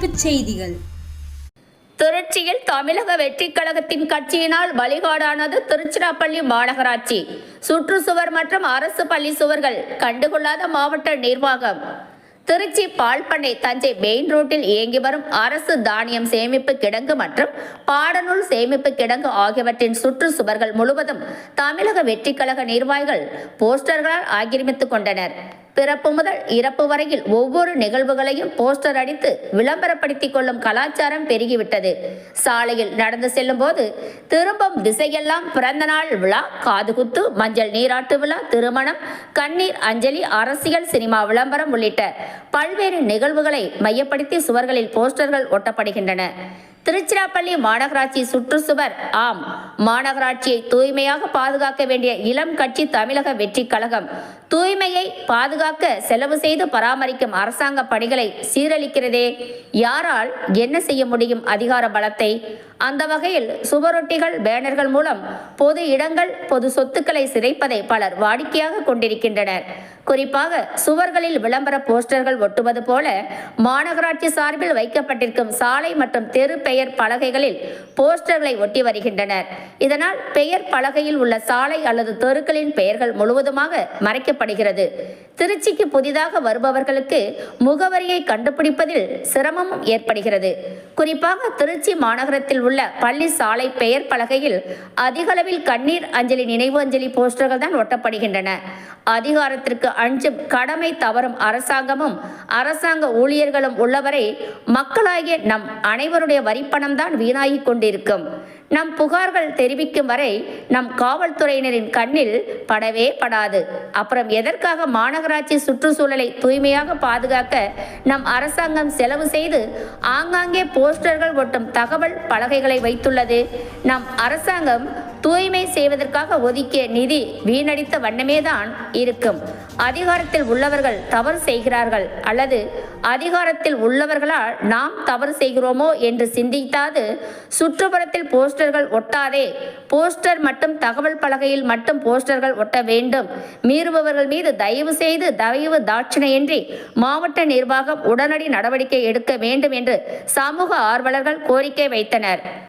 செய்திகள். திருச்சியில் தமிழக வெற்றிக் கழகத்தின் கட்சியினால் வழிகாடானது திருச்சிராப்பள்ளி மாநகராட்சி. சுற்றுச்சுவர் மற்றும் அரசு பள்ளி சுவர்கள் கண்டுகொள்ளாத மாவட்ட நிர்வாகம். திருச்சி பால்பண்ணை தஞ்சை மெயின் ரோட்டில் இயங்கி வரும் அரசு தானியம் சேமிப்பு கிடங்கு மற்றும் பாடநூல் சேமிப்பு கிடங்கு ஆகியவற்றின் சுற்றுச்சுவர்கள் முழுவதும் தமிழக வெற்றிக்கழக நிர்வாகிகள் போஸ்டர்களால் ஆக்கிரமித்துக் கொண்டனர். பிறப்பு முதல் இறப்பு வரையில் ஒவ்வொரு நிகழ்வுகளையும் போஸ்டர் அடித்து விளம்பரப்படுத்திக் கொள்ளும் கலாச்சாரம் பெருகிவிட்டது. சாலையில் நடந்து செல்லும் போது திரும்பும் திசையெல்லாம் பிறந்தநாள் விழா காதுகுத்து மஞ்சள் நீராட்டு விழா திருமணம் கண்ணீர் அஞ்சலி அரசியல் சினிமா விளம்பரம் உள்ளிட்ட பல்வேறு நிகழ்வுகளை மையப்படுத்தி சுவர்களில் போஸ்டர்கள் ஒட்டப்படுகின்றன. திருச்சிராப்பள்ளி மாநகராட்சி சுற்றுச்சுவர். ஆம் மாநகராட்சியை தூய்மையாக பாதுகாக்க வேண்டிய இளம் கட்சி தமிழக வெற்றி கழகம். தூய்மையை பாதுகாக்க செலவு செய்து பராமரிக்கும் அரசாங்க பணிகளை சீரழிக்கிறதே. யாரால் என்ன செய்ய முடியும் அதிகார பலத்தை? அந்த வகையில் சுவரொட்டிகள் பேனர்கள் மூலம் பொது இடங்கள் பொது சொத்துக்களை சிதைப்பதை பலர் வாடிக்கையாக கொண்டிருக்கின்றனர். குறிப்பாக சுவர்களில் விளம்பர போஸ்டர்கள் ஒட்டுவது போல மாநகராட்சி சார்பில் வைக்கப்பட்டிருக்கும் சாலை மற்றும் தெரு பெயர் பலகைகளில் போஸ்டர்களை ஒட்டி வருகின்றனர். இதனால் பெயர் பலகையில் உள்ள சாலை அல்லது தெருக்களின் பெயர்கள் முழுவதுமாக மறைக்கப்படுகிறது. திருச்சிக்கு புதிதாக வருபவர்களுக்கு முகவரியை கண்டுபிடிப்பதில் சிரமமும் ஏற்படுகிறது. குறிப்பாக திருச்சி மாநகரத்தில் உள்ள பள்ளி சாலை பெயர் பலகையில் அதிகளவில் கண்ணீர் அஞ்சலி நினைவு அஞ்சலி போஸ்டர்கள் தான் ஒட்டப்படுகின்றன. அதிகாரத்திற்கு அஞ்சும் கடமை தவறும் அரசாங்கமும் அரசாங்க ஊழியர்களும் உள்ளவரை மக்களாகிய நம் அனைவருடைய வரிப்பணம் தான் வீணாகி கொண்டிருக்கும். நம் புகார்கள் தெரிவிக்கும் வரை நம் காவல்துறையினரின் கண்ணில் படவே படாது. அப்புறம் எதற்காக மாநகராட்சி சுற்றுச்சூழலை தூய்மையாக பாதுகாக்க நம் அரசாங்கம் செலவு செய்து ஆங்காங்கே போஸ்டர்கள் ஒட்டும் தகவல் பலகைகளை வைத்துள்ளது? நம் அரசாங்கம் தூய்மை செய்வதற்காக ஒதுக்கிய நிதி வீணடித்த வண்ணமேதான் இருக்கும். அதிகாரத்தில் உள்ளவர்கள் தவறு செய்கிறார்கள் அல்லது அதிகாரத்தில் உள்ளவர்களால் நாம் தவறு செய்கிறோமோ என்று சிந்தித்தாது சுற்றுப்புறத்தில் போஸ்டர்கள் ஒட்டாதே. போஸ்டர் மட்டும் தகவல் பலகையில் மட்டும் போஸ்டர்கள் ஒட்ட வேண்டும். மீறுபவர்கள் மீது தயவு செய்து தயவு தாட்சிணையின்றி மாவட்ட நிர்வாகம் உடனடி நடவடிக்கை எடுக்க வேண்டும் என்று சமூக ஆர்வலர்கள் கோரிக்கை வைத்தனர்.